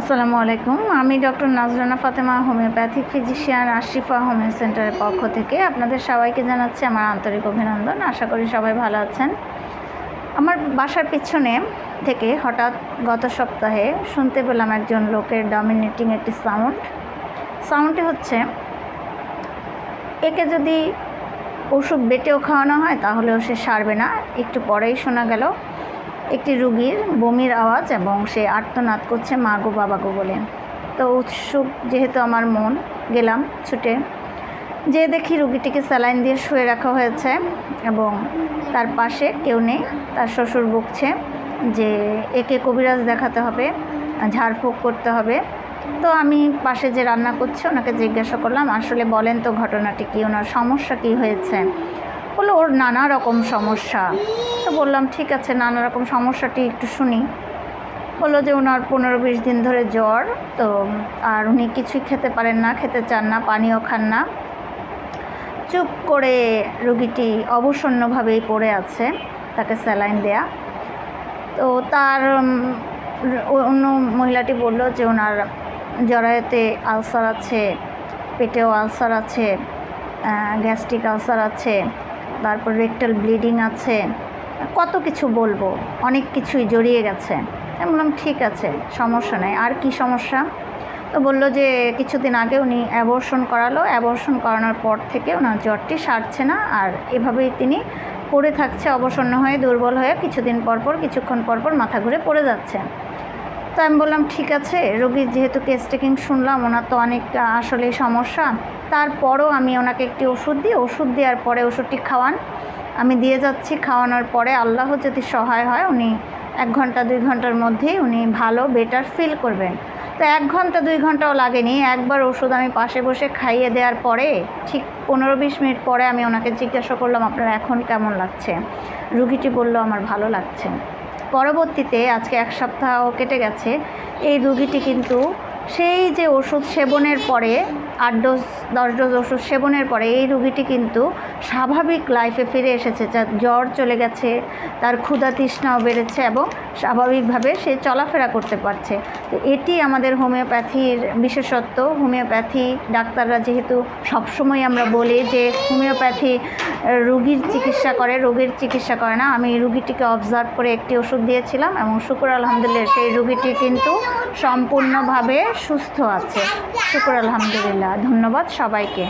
আসসালামু আলাইকুম। আমি doctor Nazrana Fatema, homeopathic physician Ashifa homeo সেন্টারের পক্ষ থেকে আপনাদের সবাইকে জানাচ্ছি আমার আন্তরিক অভিনন্দন। আশা করি সবাই ভালো আছেন। আমার বাসার পিছনে থেকে হঠাৎ গত সপ্তাহে শুনতে পেলাম একজন লোকের ডমিনেটিং একটি সাউন্ড সাউন্ডটি হচ্ছে, একে যদি ওষুধ বেটেও খাওয়ানো হয় তাহলেও সে সারবে না। একটু পরেই শোনা গেল একটি রুগীর বমির আওয়াজ এবং সে আর্তনাদ করছে মা গো, বাবা গো বলে। তো উৎসুক যেহেতু আমার মন, গেলাম ছুটে। যে দেখি রুগীটিকে স্যালাইন দিয়ে শুয়ে রাখা হয়েছে এবং তার পাশে কেউ নেই, তার শ্বশুর বকছে যে একে কবিরাজ দেখাতে হবে, ঝাড়ফুঁক করতে হবে। তো আমি পাশে যে রান্না করছে, ওনাকে জিজ্ঞাসা করলাম, আসলে বলেন তো ঘটনাটি কী? ওনার সমস্যা কী হয়েছে? বলল, ওর নানা রকম সমস্যা। তো বললাম, ঠিক আছে, নানা রকম সমস্যাটি একটু শুনি। বলল যে, ওনার পনেরো বিশ দিন ধরে জ্বর, তো, আর উনি কিছুই খেতে পারেন না, খেতে চান না, পানিও খান না। চুপ করে রুগীটি অবসন্নভাবেই পড়ে আছে, তাকে স্যালাইন দেয়া। তো তার অন্য মহিলাটি বলল যে, ওনার জরায়ুতে আলসার আছে, পেটেও আলসার আছে গ্যাস্ট্রিক আলসার আছে। তারপর রেকটাল ব্লিডিং আছে। কত কিছু বলব, অনেক কিছুই জড়িয়ে গেছে। আমি বললাম, ঠিক আছে, সমস্যা নেই। আর কি সমস্যা? তো বলল যে, কিছুদিন আগে উনি অ্যাবর্শন করালো। অ্যাবর্শন করানোর পর থেকে ওনার জ্বরটি সারছে না। আর এভাবেই তিনি পড়ে থাকছে, অবসন্ন হয়ে, দুর্বল হয়ে, কিছুদিন পর পর, কিছুক্ষণ পর পর মাথা ঘুরে পড়ে যাচ্ছে। তো আমি বললাম, ঠিক আছে, রোগীর যেহেতু কেস টেকিং শুনলাম, ওনার তো অনেক আসলে সমস্যা। তারপরও আমি ওনাকে একটি ওষুধ দিই। ওষুধ দেওয়ার পরে ওষুধটি খাওয়ান। আমি দিয়ে যাচ্ছি, খাওয়ানোর পরে আল্লাহ যদি সহায় হয়, উনি এক ঘণ্টা, দুই ঘণ্টার মধ্যেই উনি ভালো বেটার ফিল করবেন। তো এক ঘণ্টা, দুই ঘন্টাও লাগেনি। একবার ওষুধ আমি পাশে বসে খাইয়ে দেওয়ার পরে ঠিক পনেরো, বিশ মিনিট পরে আমি ওনাকে জিজ্ঞাসা করলাম, আপনার এখন কেমন লাগছে? রুগীটি বলল, আমার ভালো লাগছে। পরবর্তীতে আজকে এক সপ্তাহ কেটে গেছে। এই রুগীটি কিন্তু সেই যে ওষুধ সেবনের পরে, আট ডোজ, দশ ডোজ ওষুধ সেবনের পরে এই রুগীটি কিন্তু স্বাভাবিক লাইফে ফিরে এসেছে। যার জ্বর চলে গেছে, তার ক্ষুধা তৃষ্ণাও বেড়েছে এবং স্বাভাবিকভাবে সে চলাফেরা করতে পারছে। তো এটি আমাদের হোমিওপ্যাথির বিশেষত্ব। হোমিওপ্যাথি ডাক্তাররা যেহেতু সবসময় আমরা বলি যে, হোমিওপ্যাথি রুগীর চিকিৎসা করে, রোগীর চিকিৎসা করে না। আমি রুগীটিকে অবজার্ভ করে একটি ওষুধ দিয়েছিলাম এবং শুক্র আলহামদুলিল্লাহ সেই রুগীটি কিন্তু সম্পূর্ণভাবে সুস্থ আছে। শুক্র আলহামদুলিল্লাহ। ধন্যবাদ সবাইকে।